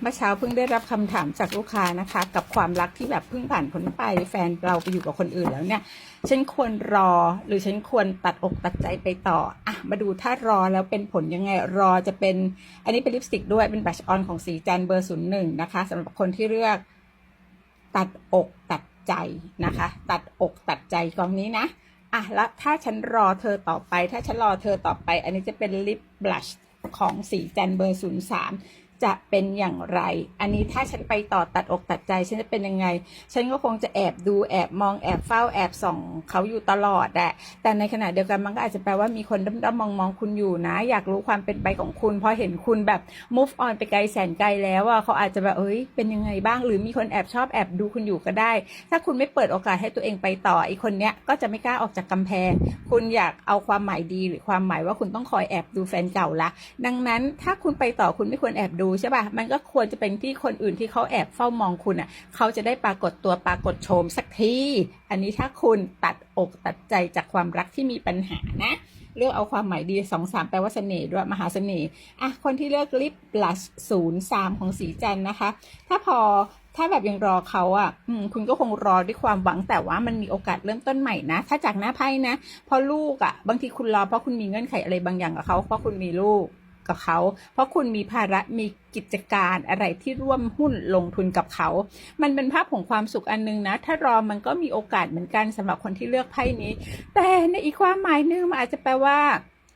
เมื่อเช้าเพิ่งได้รับคำถามจากลูกค้านะคะ กับความรักที่แบบเพิ่งผ่านพ้นไปแฟนเราไปอยู่กับคนอื่นแล้วเนี่ย ฉันควรรอหรือฉันควรตัดอกตัดใจไปต่ออะมาดูถ้ารอแล้วเป็นผลยังไงรอจะเป็น อันนี้เป็นลิปสติกด้วยเป็นบัชออนของสีจันเบอร์ศูนย์หนึ่งนะคะสำหรับคนที่เลือกตัดอกตัดใจนะคะ ตัดอกตัดใจกองนี้นะอะแล้วถ้าฉันรอเธอต่อไป ถ้าฉันรอเธอต่อไป อันนี้จะเป็นลิปบลัชของสีจันเบอร์ศูนย์สาม จะเป็นอย่างไร อันนี้ถ้าฉันไปต่อตัดอกตัดใจ ฉันจะเป็นยังไง ฉันก็คงจะแอบดูแอบมองแอบเฝ้าแอบส่องเขาอยู่ตลอดอะแต่ในขณะเดียวกันมันก็อาจจะแปลว่ามีคนด้อมๆมองคุณอยู่นะ อยากรู้ความเป็นไปของคุณ พอเห็นคุณแบบ move on ไปไกลแสนไกลแล้วอะเขาอาจจะแบบเอ้ยเป็นยังไงบ้าง หรือมีคนแอบชอบแอบดูคุณอยู่ก็ได้ ถ้าคุณไม่เปิดโอกาสให้ตัวเองไปต่ออีกคนเนี้ยก็จะไม่กล้าออกจากกำแพง คุณอยากเอาความหมายดีหรือความหมายว่าคุณต้องคอยแอบดูแฟนเก่าละดังนั้นถ้าคุณไปต่อคุณไม่ควรแอบดูใช่ป่ะ มันก็ควรจะเป็นที่คนอื่นที่เขาแอบเฝ้ามองคุณอะ เขาจะได้ปรากฏตัวปรากฏโฉมสักที อันนี้ถ้าคุณตัดอกตัดใจจากความรักที่มีปัญหานะ เลือกเอาความหมายดีสองสามแปลว่าเสน่ห์ด้วยมหาเสน่ห์ อะ คนที่เลือกลิปบลัชศูนย์สามของสีจันนะคะ ถ้าพอถ้าแบบยังรอเขาอะคุณก็คงรอด้วยความหวังแต่ว่ามันมีโอกาสเริ่มต้นใหม่นะ ถ้าจากหน้าไพ่นะพราะลูกอะ บางทีคุณรอเพราะคุณมีเงื่อนไขอะไรบางอย่างกับเขาเพราะคุณมีลูก กับเขา เพราะคุณมีภาระมีกิจการอะไรที่ร่วมหุ้นลงทุนกับเขา มันเป็นภาพของความสุขอันนึงนะ ถ้ารอมันก็มีโอกาสเหมือนกันสำหรับคนที่เลือกไพ่นี้ แต่ในอีกความหมายนึงมันอาจจะแปลว่า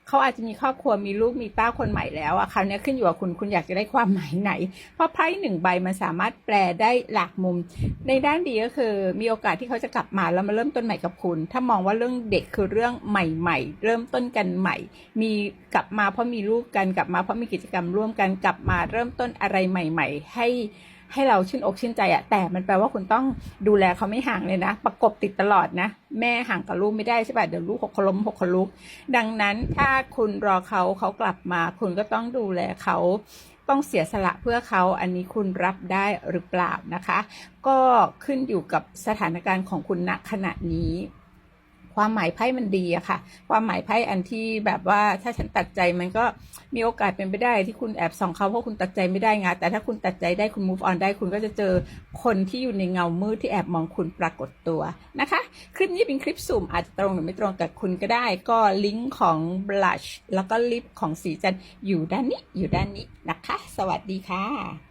เขาอาจจะมีครอบครัวมีลูกมีเต้าคนใหม่แล้วอะคราวนี้ขึ้นอยู่กับคุณคุณอยากจะได้ความหมายไหน เพราะไพ่หนึ่งใบมันสามารถแปลได้หลากมุม ในด้านดีก็คือ มีโอกาสที่เขาจะกลับมาแล้วมาเริ่มต้นใหม่กับคุณ ถ้ามองว่าเรื่องเด็กคือเรื่องใหม่ ๆ เริ่มต้นกันใหม่ มีกลับมาเพราะมีลูกกันกลับมาเพราะมีกิจกรรมร่วมกันกลับมาเริ่มต้นอะไรใหม่ ๆ ให้ ให้เราชื่นอกชื่นใจอะแต่มันแปลว่าคุณต้องดูแลเขาไม่ห่างเลยนะ ประกบติดตลอดนะ แม่ห่างกับลูกไม่ได้ใช่ป่ะเดี๋ยวลูกหกล้มหกลุก ดังนั้นถ้าคุณรอเขาเขากลับมา คุณก็ต้องดูแลเขาต้องเสียสละเพื่อเขาอันนี้คุณรับได้หรือเปล่านะคะ ก็ขึ้นอยู่กับสถานการณ์ของคุณณขณะนี้ ความหมายไพ่มันดีอะค่ะ ความหมายไพ่อันที่แบบว่าถ้าฉันตัดใจมันก็มีโอกาสเป็นไปได้ที่คุณแอบส่องเขาเพราะคุณตัดใจไม่ได้ไงแต่ถ้าคุณตัดใจได้คุณ move on ได้คุณก็จะเจอคนที่อยู่ในเงามืดที่แอบมองคุณปรากฏตัวนะคะ คลิปนี้เป็นคลิปสุ่มอาจจะตรงหรือไม่ตรงกับคุณก็ได้ ก็ลิงก์ของ blush แล้วก็ลิปของสีจันอยู่ด้านนี้อยู่ด้านนี้นะคะ สวัสดีค่ะ